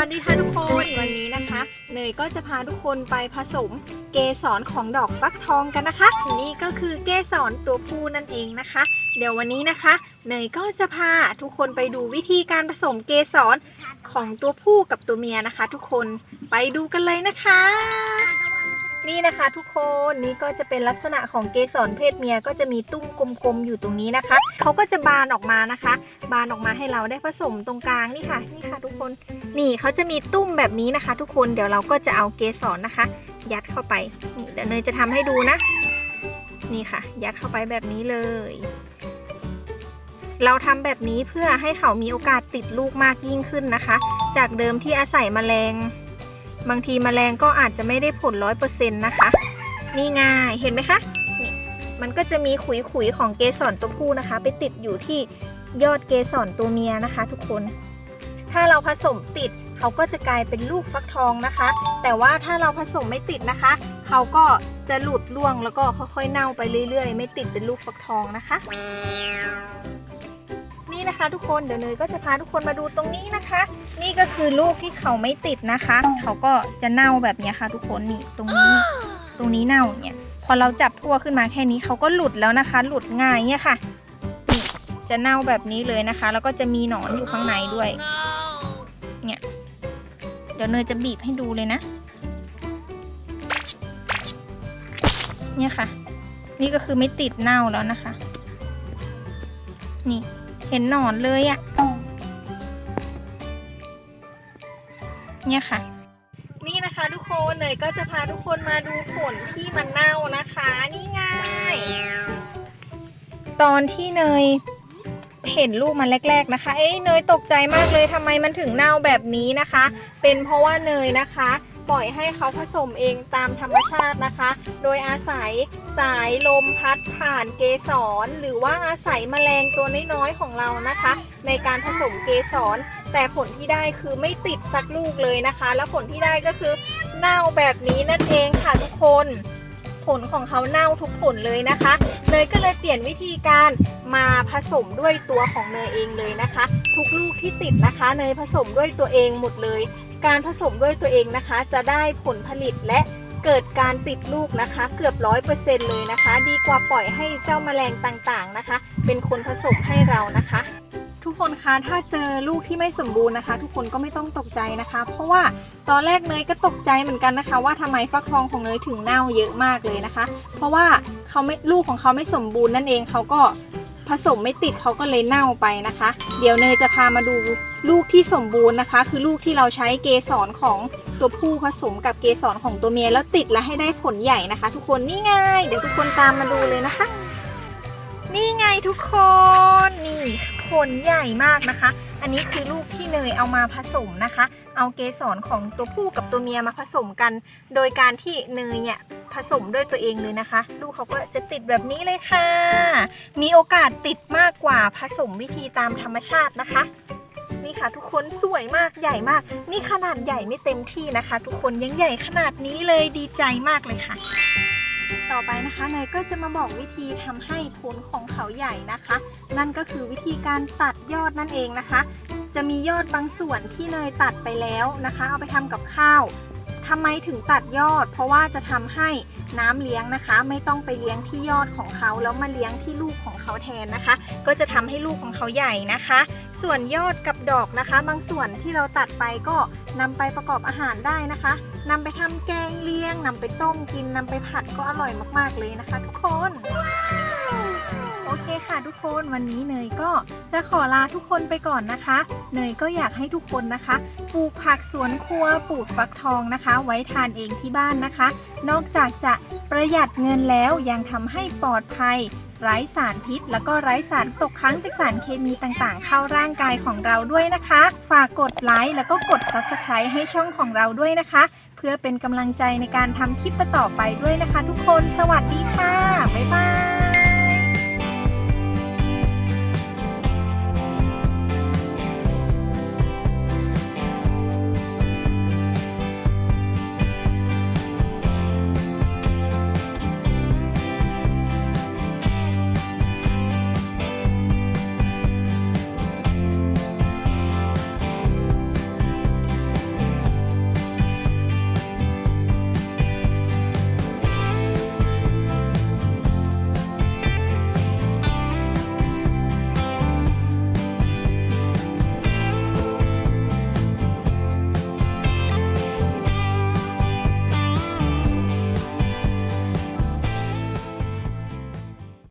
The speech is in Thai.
วัสดีค่ะทุกคนวันนี้นะคะ เนยก็จะพาทุกคนไปผสมเกสรของดอกฟักทองกันนะคะ นี่ก็คือเกสรตัวผู้นั่นเองนะคะ เดี๋ยววันนี้นะคะ เนยก็จะพาทุกคนไปดูวิธีการผสมเกสรของตัวผู้กับตัวเมียนะคะ ทุกคนไปดูกันเลยนะคะ นี่นะคะทุกคนนี่ก็จะเป็นลักษณะของเกสรเพศเมียก็จะมีตุ้มกลมๆอยู่ตรงนี้นะคะเขาก็จะบานออกมานะคะ บานออกมาให้เราได้ผสมตรงกลางนี่ค่ะนี่ค่ะทุกคนนี่เขาจะมีตุ้มแบบนี้นะคะ ทุกคนเดี๋ยวเราก็จะเอาเกสรนะคะ ยัดเข้าไปนี่เดี๋ยวเนยจะทำให้ดูนะ นี่ค่ะ ยัดเข้าไปแบบนี้เลย เราทำแบบนี้เพื่อให้เขามีโอกาสติดลูกมากยิ่งขึ้นนะคะ จากเดิมที่อาศัยแมลง บางทีแมลงก็อาจจะไม่ได้ผลร้อยเปอร์เซ็นต์นะคะ นี่ง่ายเห็นไหมคะนี่มันก็จะมีขุยๆของเกสรตัวผู้นะคะ ไปติดอยู่ที่ยอดเกสรตัวเมียนะคะ ทุกคน ถ้าเราผสมติดเขาก็จะกลายเป็นลูกฟักทองนะคะ แต่ว่าถ้าเราผสมไม่ติดนะคะ เขาก็จะหลุดร่วงแล้วก็ค่อยๆเน่าไปเรื่อยๆ ไม่ติดเป็นลูกฟักทองนะคะ นี่นะคะ ทุกคนเดี๋ยวเนยก็จะพาทุกคนมาดูตรงนี้นะคะ นี่ก็คือลูกที่เขาไม่ติดนะคะ เขาก็จะเน่าแบบนี้ค่ะ ทุกคนนี่ตรงนี้ ตรงนี้เน่าเนี่ยพอเราจับทั่วขึ้นมาแค่นี้เขาก็หลุดแล้วนะคะ หลุดง่ายเนี่ยค่ะนี่จะเน่าแบบนี้เลยนะคะ แล้วก็จะมีหนอนอยู่ข้างในด้วย เนี่ยเดี๋ยวเนยจะบีบให้ดูเลยนะ เนี่ยค่ะ นี่ก็คือไม่ติดเน่าแล้วนะคะ นี่ เห็นหนอนเลยอะ่ะ เนี่ยค่ะ นี่นะคะทุกคนเนยก็จะพาทุกคนมาดูผลที่มันเน่านะคะ นี่ไง ตอนที่เนยเห็นลูกมันแรก ๆนะคะ เอ้ยเนยตกใจมากเลยทำไมมันถึงเน่าแบบนี้นะคะ เป็นเพราะว่าเนยนะคะ ปล่อยให้เขาผสมเองตามธรรมชาตินะคะ โดยอาศัยสายลมพัดผ่านเกสร หรือว่าอาศัยแมลงตัวน้อยๆของเรานะคะ ในการผสมเกสร แต่ผลที่ได้คือไม่ติดสักลูกเลยนะคะ แล้วผลที่ได้ก็คือเน่าแบบนี้นั่นเองค่ะทุกคนผลของเขาเน่าทุกผลเลยนะคะ เนยก็เลยเปลี่ยนวิธีการมาผสมด้วยตัวของเนยเองเลยนะคะ ทุกลูกที่ติดนะคะ เนยผสมด้วยตัวเองหมดเลย การผสมด้วยตัวเองนะคะ จะได้ผลผลิตและเกิดการติดลูกนะคะ เกือบร้อยเปอร์เซ็นต์เลยนะคะ ดีกว่าปล่อยให้เจ้าแมลงต่างๆนะคะ เป็นคนผสมให้เรานะคะ ทุกคนคะถ้าเจอลูกที่ไม่สมบูรณ์นะคะ ทุกคนก็ไม่ต้องตกใจนะคะ เพราะว่าตอนแรกเนยก็ตกใจเหมือนกันนะคะ ว่าทำไมฟักทองของเนยถึงเน่าเยอะมากเลยนะคะ เพราะว่าเขาไม่ลูกของเขาไม่สมบูรณ์นั่นเองเขาก็ ผสมไม่ติดเขาก็เลยเน่าไปนะคะ เดี๋ยวเนยจะพามาดูลูกที่สมบูรณ์นะคะ คือลูกที่เราใช้เกสรของตัวผู้ผสมกับเกสรของตัวเมียแล้วติดแล้วให้ได้ผลใหญ่นะคะ ทุกคนนี่ไงเดี๋ยวทุกคนตามมาดูเลยนะคะ นี่ไงทุกคนนี่ผลใหญ่มากนะคะ อันนี้คือลูกที่เนยเอามาผสมนะคะ เอาเกสรของตัวผู้กับตัวเมียมาผสมกัน โดยการที่เนยเนี่ยผสมด้วยตัวเองเลยนะคะ ลูกเขาก็จะติดแบบนี้เลยค่ะ มีโอกาสติดมากกว่าผสมวิธีตามธรรมชาตินะคะ นี่ค่ะทุกคนสวยมากใหญ่มาก นี่ขนาดใหญ่ไม่เต็มที่นะคะ ทุกคนยังใหญ่ขนาดนี้เลยดีใจมากเลยค่ะต่อไปนะคะเนยก็จะมาบอกวิธีทำให้ผลของเขาใหญ่นะคะ นั่นก็คือวิธีการตัดยอดนั่นเองนะคะ จะมียอดบางส่วนที่เนยตัดไปแล้วนะคะ เอาไปทำกับข้าวทำไมถึงตัดยอด เพราะว่าจะทำให้น้ำเลี้ยงนะคะ ไม่ต้องไปเลี้ยงที่ยอดของเขาแล้วมาเลี้ยงที่ลูกของเขาแทนนะคะ ก็จะทำให้ลูกของเขาใหญ่นะคะ ส่วนยอดกับดอกนะคะ บางส่วนที่เราตัดไปก็นำไปประกอบอาหารได้นะคะนำไปทำแกงเลี้ยงนำไปต้มกินนำไปผัดก็อร่อยมากๆเลยนะคะ ทุกคน โอเคค่ะทุกคนวันนี้เนยก็จะขอลาทุกคนไปก่อนนะคะ เนยก็อยากให้ทุกคนนะคะปลูกผักสวนครัวปลูกฟักทองนะคะ ไว้ทานเองที่บ้านนะคะ นอกจากจะประหยัดเงินแล้วยังทำให้ปลอดภัย ไร้สารพิษ แล้วก็ไร้สารตกค้างจากสารเคมีต่างๆ เข้าร่างกายของเราด้วยนะคะ ฝากกดไลค์แล้วก็กด Subscribe ให้ช่องของเราด้วยนะคะ เพื่อเป็นกำลังใจในการทำคลิปต่อไปด้วยนะคะ ทุกคน สวัสดีค่ะ บ๊ายบาย